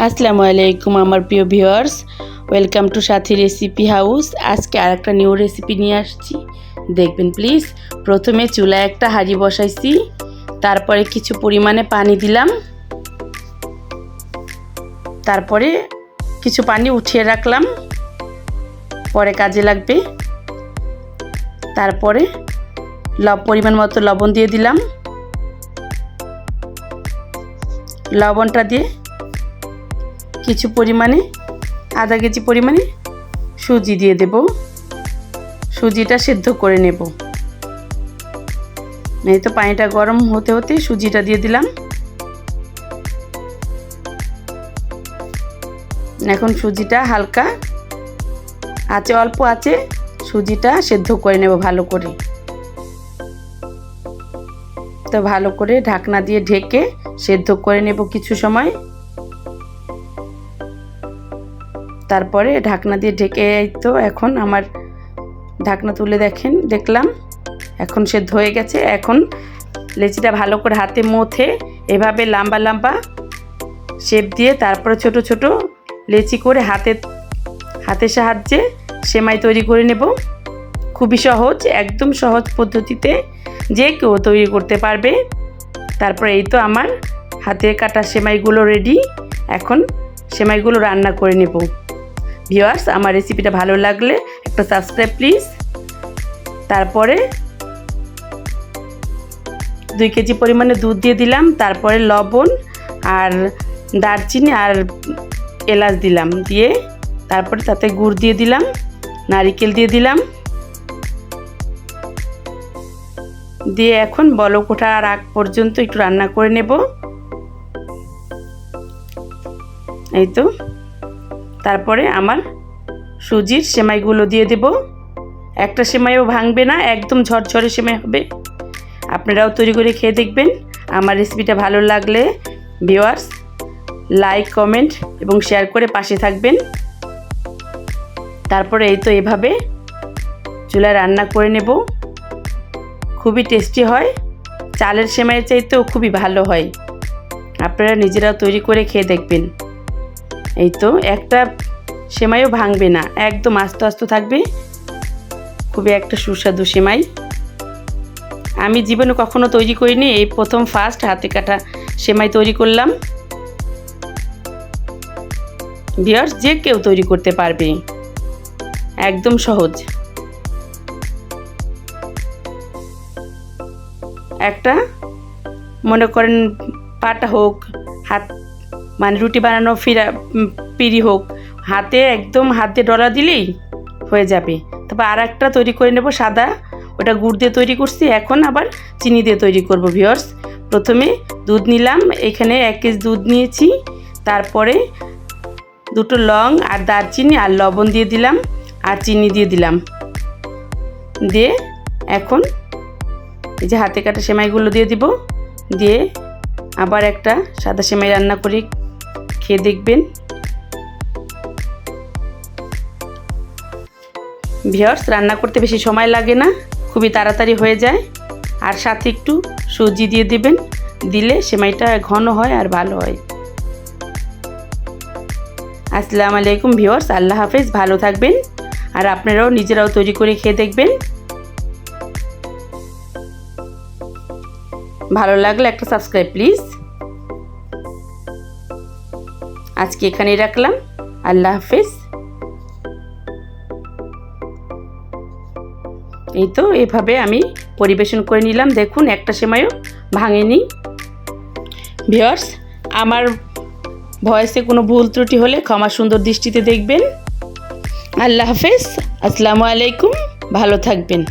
আসসালামু আলাইকুম, আমার প্রিয় viewers. Welcome to Sathi recipe house আজকে আর একটা নিউ রেসিপি নিয়ে আসছি। দেখবেন প্লিজ প্রথমে চুলায় একটা হাঁড়ি বসাইছি। তারপরে কিছু পরিমাণে পানি দিলাম। তারপরে কিছু পানি উঠিয়ে রাখলাম। পরে কাজে লাগবে। তারপরে লব পরিমাণ মতো লবণ দিয়ে দিলাম। লবণটা দিয়ে কিছু পরিমাণে, আধা কেজি পরিমাণে সুজি দিয়ে দেব। সুজিটা সেদ্ধ করে নেব। এই তো পানিটা গরম হতে হতে সুজিটা দিয়ে দিলাম। এখন সুজিটা হালকা আছে অল্প আছে সুজিটা সেদ্ধ করে নেব ভালো করে। তো ভালো করে ঢাকনা দিয়ে ঢেকে সেদ্ধ করে নেব কিছু সময়। তারপরে ঢাকনা দিয়ে ঢেকে তো এখন আমার ঢাকনা তুলে দেখেন, দেখলাম। এখন সেদ্ধ হয়ে গেছে। এখন লেচিটা ভালো করে হাতে মথে এভাবে লম্বা লম্বা শেপ দিয়ে তারপরে ছোট ছোট লেচি করে হাতে, হাতের সাহায্যে সেমাই তৈরি করে নেব। খুবই সহজ, একদম সহজ পদ্ধতিতে যে কেউ তৈরি করতে পারবে। তারপরে এই তো আমার হাতে কাটা সেমাইগুলো রেডি এখন সেমাইগুলো রান্না করে নেব। ভিওয়ার্স আমার রেসিপিটা ভালো লাগলে একটা সাবস্ক্রাইব প্লিজ তারপরে দুই কেজি পরিমাণে দুধ দিয়ে দিলাম, তারপরে লবণ আর দারচিনি আর এলাচ দিলাম দিয়ে, তারপরে তাতে গুড় দিয়ে দিলাম, নারিকেল দিয়ে দিলাম। দিয়ে এখন বলক ওঠার আগ পর্যন্ত একটু রান্না করে নেব। এই তো। তারপরে আমার সুজির সেমাইগুলো দিয়ে দেব। একটা সেমাইও ভাঙবে না, একদম ঝরঝরে সেমাই হবে। আপনারাও তৈরি করে খেয়ে দেখবেন। আমার রেসিপিটা ভালো লাগলে ভিওয়ার্স লাইক কমেন্ট এবং শেয়ার করে পাশে থাকবেন। তারপরে এই তো এভাবে চুলায় রান্না করে নেব। খুবই টেস্টি হয়। চালের সেমাইয়ের চাইতেও খুবই ভালো হয়। আপনারা নিজেরাও তৈরি করে খেয়ে দেখবেন। এই তো একটা সেমাইও ভাঙবে না, একদম আস্তে আস্তে থাকবে। খুবই একটা সুস্বাদু সেমাই। আমি জীবনে কখনো তৈরি করিনি, এই প্রথম ফার্স্ট হাতে কাটা সেমাই তৈরি করলাম। ভিয়ার্স যে কেউ তৈরি করতে পারবে। একদম সহজ। একটা মনে করেন পাটা হোক, হাত মানে রুটি বানানো, ফিরা পিড়ি হোক, হাতে একদম হাতে ডলা দিলেই হয়ে যাবে। তারপর আর একটা তৈরি করে নেব সাদা, ওটা গুড় দিয়ে তৈরি করছি, এখন আবার চিনি দিয়ে তৈরি করব ভিওর্স প্রথমে দুধ নিলাম, এখানে এক কেজি দুধ নিয়েছি, তারপরে দুটো লং আর দারচিনি আর লবণ দিয়ে দিলাম, আর চিনি দিয়ে দিলাম। দিয়ে এখন এই যে হাতে কাটা সেমাইগুলো দিয়ে দিব, দিয়ে আবার একটা সাদা সেমাই রান্না করে খেয়ে দেখবেন। ভিওর্স রান্না করতে বেশি সময় লাগে না, খুবই তাড়াতাড়ি হয়ে যায়। আর সাথে একটু সুজি দিয়ে দিবেন, দিলে সেমাইটা ঘন হয় আর ভালো হয়। আসসালামু আলাইকুম ভিওর্স আল্লাহ হাফেজ, ভালো থাকবেন। আর আপনারাও নিজেরাও তৈরি করে খেয়ে দেখবেন। ভালো লাগলে একটা সাবস্ক্রাইব প্লিজ। আজকে এখানেই রাখলাম। আল্লাহ হাফেজ। এই তো এভাবে আমি পরিবেশন করে নিলাম। দেখুন, একটা সেমাইও ভাঙেনি। ভিওর্স আমার ভয়েসে কোনো ভুল ত্রুটি হলে ক্ষমা সুন্দর দৃষ্টিতে দেখবেন। আল্লাহ হাফেজ। আসসালামু আলাইকুম। ভালো থাকবেন।